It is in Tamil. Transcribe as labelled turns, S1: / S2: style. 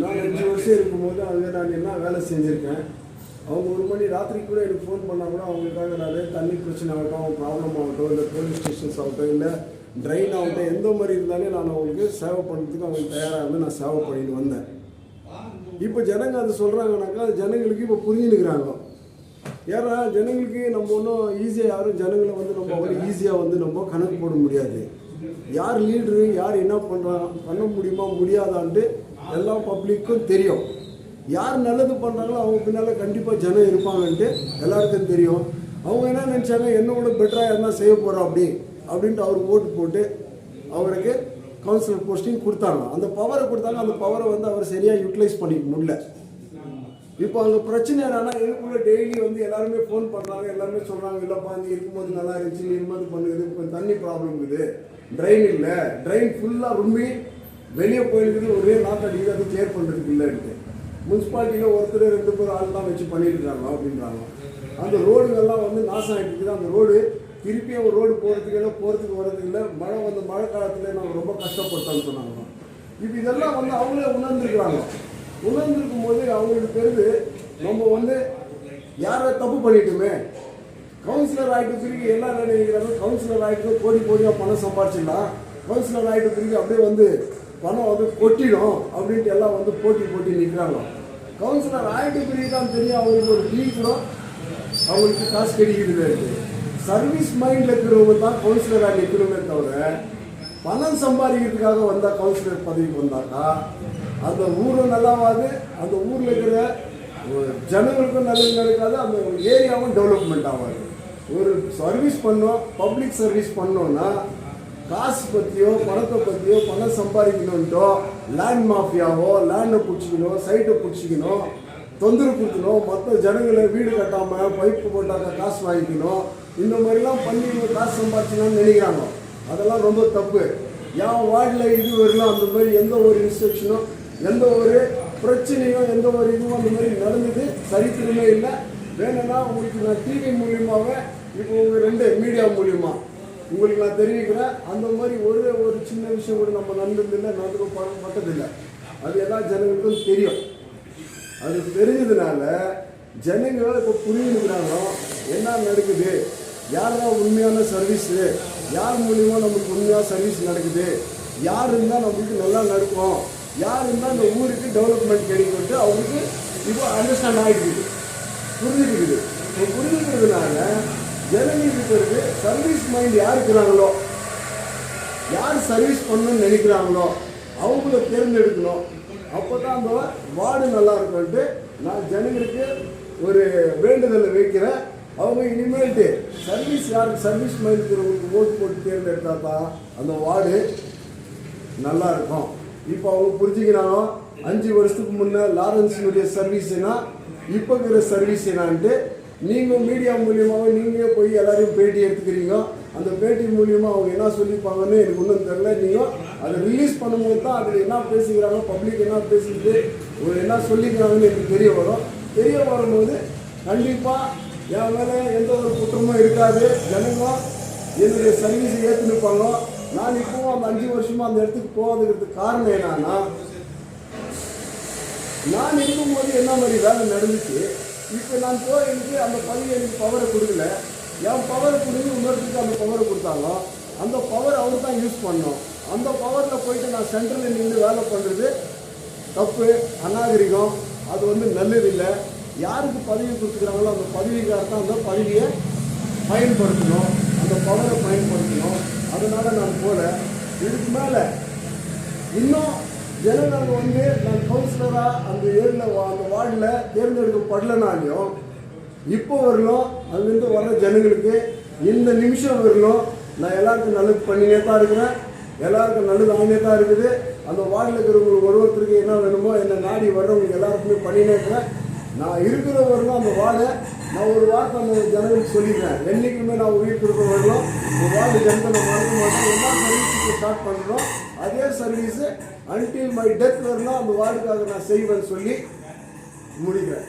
S1: நான் அஞ்சு வருஷம் இருக்கும்போது அங்கே நான் என்ன வேலை செஞ்சுருக்கேன்? அவங்க ஒரு மணி ராத்திரி கூட எனக்கு ஃபோன் பண்ணால் கூட அவங்களுக்காக நான் தண்ணி பிரச்சனை ஆகட்டும் ப்ராப்ளம் ஆகட்டும் இல்லை போலீஸ் ஸ்டேஷன்ஸ் ஆகட்டும் இல்லை ட்ரெயின் ஆகட்டும் எந்த மாதிரி இருந்தாலும் நான் அவங்களுக்கு சேவை பண்ணுறதுக்கு அவங்களுக்கு தயாராக இருந்து நான் சேவை பண்ணிட்டு வந்தேன். இப்போ ஜனங்க அதை சொல்கிறாங்கனாக்கா அது ஜனங்களுக்கு இப்போ புரிஞ்சுனுக்குறாங்க ஏன்னா ஜனங்களுக்கு நம்ம ஒன்றும் ஈஸியாக யாரும் ஜனங்களை வந்து நம்ம அவ்வளோ ஈஸியாக வந்து நம்ம கணக்கு போட முடியாது. யார் லீடரு யார் என்ன பண்ணுறான் பண்ண முடியுமா முடியாதான்ட்டு எல்லா பப்ளிக்கும் தெரியும். யார் நல்லது பண்ணுறாங்களோ அவங்க பின்னால் கண்டிப்பாக ஜனம் இருப்பாங்கன்ட்டு எல்லாருக்கும் தெரியும். அவங்க என்ன நினச்சாங்க? என்னோட பெட்டராக யாருன்னா செய்ய போகிறோம் அப்படி? அப்படின்ட்டு அவர் ஓட்டு போட்டு அவருக்கு கவுன்சிலர் போஸ்டிங் கொடுத்தாங்க. அந்த பவரை கொடுத்தாங்க. அந்த பவரை வந்து அவர் சரியாக யூட்டிலைஸ் பண்ணிக்க முடியல. இப்போ அங்கே பிரச்சனை என்னன்னா எனக்குள்ள டெய்லி வந்து எல்லாருமே ஃபோன் பண்ணுறாங்க எல்லாருமே சொல்கிறாங்க இல்லைப்பா நீ இருக்கும்போது நல்லா இருந்துச்சு. நீ இருக்கும்போது பண்ணுது இப்போ தண்ணி ப்ராப்ளம் இருக்குது. ட்ரெயின் இல்லை. ட்ரெயின் ஃபுல்லாக ரொம்பி வெளியே போயிருக்குது ஒரே நாட்டடிக்குது அது கிளியர் பண்ணுறதுக்கு இல்லைன்ட்டு. முனிசிபாலிட்டியில் ஒருத்தர் ரெண்டு பேர் ஆள் தான் வச்சு பண்ணிட்டு அப்படின்றாங்க. அந்த ரோடுகள்லாம் வந்து நாசம் ஆகிட்டு இருக்குது அந்த ரோடு திருப்பி ஒரு ரோடு போகிறதுக்கு இல்லை போகிறதுக்கு வர்றதுக்கு இல்லை. மழை வந்து மழை காலத்தில் நாங்கள் ரொம்ப கஷ்டப்பட்டோம்னு சொன்னாங்க. இப்போ இதெல்லாம் வந்து அவங்களே உணர்ந்துருக்குறாங்க. உணர்ந்திருக்கும் போது அவங்களுக்கு தெரிஞ்சு நம்ம வந்து யாரை தப்பு பண்ணிட்டுமே. கவுன்சிலர் ஆகிட்ட பிறகு எல்லாரும் நினைக்கிறாங்க? கவுன்சிலர் ஆகிட்டு கோடி கோடியாக பணம் சம்பாதிச்சிடலாம் கவுன்சிலர் ஆகிட்ட பிறகு அப்படியே வந்து பணம் வந்து கொட்டிடும் அப்படின்ட்டு எல்லாம் வந்து போட்டி போட்டி நிற்கிறாங்க கவுன்சிலர் ஆகிட்ட பிரிவு தான் தெரியும் அவங்களுக்கு ஒரு டீ அவங்களுக்கு காசு கிடைக்கிறது சர்வீஸ் மைண்டில் இருக்கிறவங்க தான் கவுன்சிலராக நிற்கிறோமே தவிர பணம் சம்பாதிக்கிறதுக்காக வந்தால் கவுன்சிலர் பதவிக்கு வந்தாக்கா அந்த ஊரும் நல்லாவாது அந்த ஊரில் இருக்கிற ஒரு ஜனங்களுக்கும் நல்லது நடக்காது அந்த ஏரியாவும் டெவலப்மெண்ட் ஆகாது. ஒரு சர்வீஸ் பண்ணோம் பப்ளிக் சர்வீஸ் பண்ணோன்னா காசு பற்றியோ பணத்தை பற்றியோ பணம் சம்பாதிக்கணுன்ட்டோ லேண்ட் மாஃபியாவோ லேண்டை பிடிச்சிக்கணும் சைட்டை பிடிச்சிக்கணும் தொந்தரவு கொடுக்கணும் மற்ற ஜனங்களை வீடு கட்டாமல் பைப்பு போட்டாக்க காசு வாங்கிக்கணும் இந்த மாதிரிலாம் பண்ணி இவங்க காசு சம்பாதிச்சினான்னு நினைக்கிறாங்க. அதெல்லாம் ரொம்ப தப்பு. என் வார்டில் இது வரலாம் அந்த மாதிரி எந்த ஒரு இன்ஸ்ட்ரக்ஷனும் எந்த ஒரு பிரச்சனையும் எந்த ஒரு இதுவும் அந்த மாதிரி நடந்தது சரித்திரமே இல்லை. வேணும்னா உங்களுக்கு நான் டிவி மூலியமாகவே இப்போ உங்கள் ரெண்டு மீடியா மூலியமாக உங்களுக்கு நான் தெரிவிக்கிறேன். அந்த மாதிரி ஒரு ஒரு சின்ன விஷயம் கூட நம்ம நடந்ததில்லை நடந்து பட்டதில்லை. அது எல்லா ஜனங்களுக்கும் தெரியும். அது தெரிஞ்சதுனால ஜனங்க இப்போ புரிஞ்சுக்கிறாங்க என்ன நடக்குது? யாரெல்லாம் உண்மையான சர்வீஸு யார் மூலிமா நமக்கு உண்மையாக சர்வீஸ் நடக்குது? யார் இருந்தால் நம்மளுக்கு நல்லா நடக்கும்? யார் இருந்தால் இந்த ஊருக்கு டெவலப்மெண்ட் கிடைக்கிட்டு அவங்களுக்கு இப்போ அண்டர்ஸ்டாண்ட் ஆகிடுது புரிஞ்சுக்கிது. இப்போ புரிஞ்சுக்கிறதுனால ஜனங்களுக்கு பிறகு சர்வீஸ் மைண்ட் யார் இருக்கிறாங்களோ யார் சர்வீஸ் பண்ணணும்னு நினைக்கிறாங்களோ அவங்கள தேர்ந்தெடுக்கணும். அப்போ தான் அந்த வார்டு நல்லா இருக்கும்ட்டு நான் ஜனங்களுக்கு ஒரு வேண்டுதலை வைக்கிறேன். அவங்க இனிமேல்ட்டு சர்வீஸ் யாருக்கு சர்வீஸ் மைண்ட் இருக்கிறவங்களுக்கு ஓட்டு போட்டு தேர்ந்தெடுத்தா தான் அந்த வார்டு நல்லா இருக்கும். இப்போ அவங்க புரிஞ்சுக்கிறாங்க அஞ்சு வருஷத்துக்கு முன்னே லாரன்ஸினுடைய சர்வீஸ்னா இப்போ இருக்கிற சர்வீஸ் என்னான்ட்டு நீங்கள் மீடியா மூலியமாகவே நீங்களே போய் எல்லாரையும் பேட்டி எடுத்துக்கிறீங்க. அந்த பேட்டி மூலியமாக அவங்க என்ன சொல்லிப்பாங்கன்னு எனக்கு ஒன்றும் தெரில நீங்கள் அதை ரிலீஸ் பண்ணும்போது தான் அதில் என்ன பேசிக்கிறாங்க பப்ளிக் என்ன பேசிக்கிட்டு ஒரு என்ன சொல்லிக்கிறாங்கன்னு எனக்கு தெரிய வரும். தெரிய வரும்போது கண்டிப்பாக என் மேலே எந்த ஒரு குற்றமும் இருக்காது. ஜனங்க என்னுடைய சர்வீஸை ஏற்றுனுப்பாங்க நான் இப்போவும் அந்த அஞ்சு வருஷமாக அந்த இடத்துக்கு போகாதுக்கிறதுக்கு காரணம் என்னன்னா நான் இருக்கும்போது என்ன மாதிரி வேலை நடந்துச்சு? இப்போ நான் போய் எனக்கு அந்த பதவி எனக்கு பவரை கொடுக்கல. என் பவரை கொடுத்து இன்னொருத்துக்கு அந்த பவரை கொடுத்தாலும் அந்த பவர் அவர் தான் யூஸ் பண்ணோம் அந்த பவரில் போயிட்டு நான் சென்ட்ரலில் நின்று வேலை பண்ணுறது தப்பு அநாகரிகம் அது வந்து நல்லது இல்லை யாருக்கு பதவி கொடுத்துக்கிறாங்களோ அந்த பதவிக்கார தான் அந்த பதவியை பயன்படுத்தணும். அந்த பவரை பயன்படுத்தணும். அதனால் நான் போல. இதுக்கு மேலே இன்னும் ஜனங்கள் வந்து நான் கவுன்சிலராக அந்த ஏரியில் அந்த வார்டில் தேர்ந்தெடுக்கப்படலைனாலையும் இப்போ வரலும் அங்கேருந்து வர்ற ஜனங்களுக்கு இந்த நிமிஷம் வரலும் நான் எல்லாருக்கும் நல்லது பண்ணினே தான் இருக்கிறேன். எல்லாருக்கும் நல்லது ஆனே தான் இருக்குது. அந்த வார்டில் இருக்கிறவங்களுக்கு ஒரு ஒருத்தருக்கு என்ன வேணுமோ என்ன நாடி வர்றவங்களுக்கு எல்லாருக்குமே பண்ணினே இருக்கிறேன். நான் இருக்கிற வரலும் அந்த வார்டை நான் ஒரு வார்த்தை அந்த ஜனங்களுக்கு சொல்லிடுறேன். என்றைக்குமே நான் உயிர் கொடுக்க வரலும் இந்த வார்டு ஜனத்தை நான் மறக்க எல்லா சர்வீஸுக்கு ஸ்டார்ட் பண்ணுறோம் அதே சர்வீஸு அன்டில் மை டெத் வரலாம் அந்த வார்டுக்காக நான் செய்வேன்னு சொல்லி முடிக்கிறேன்.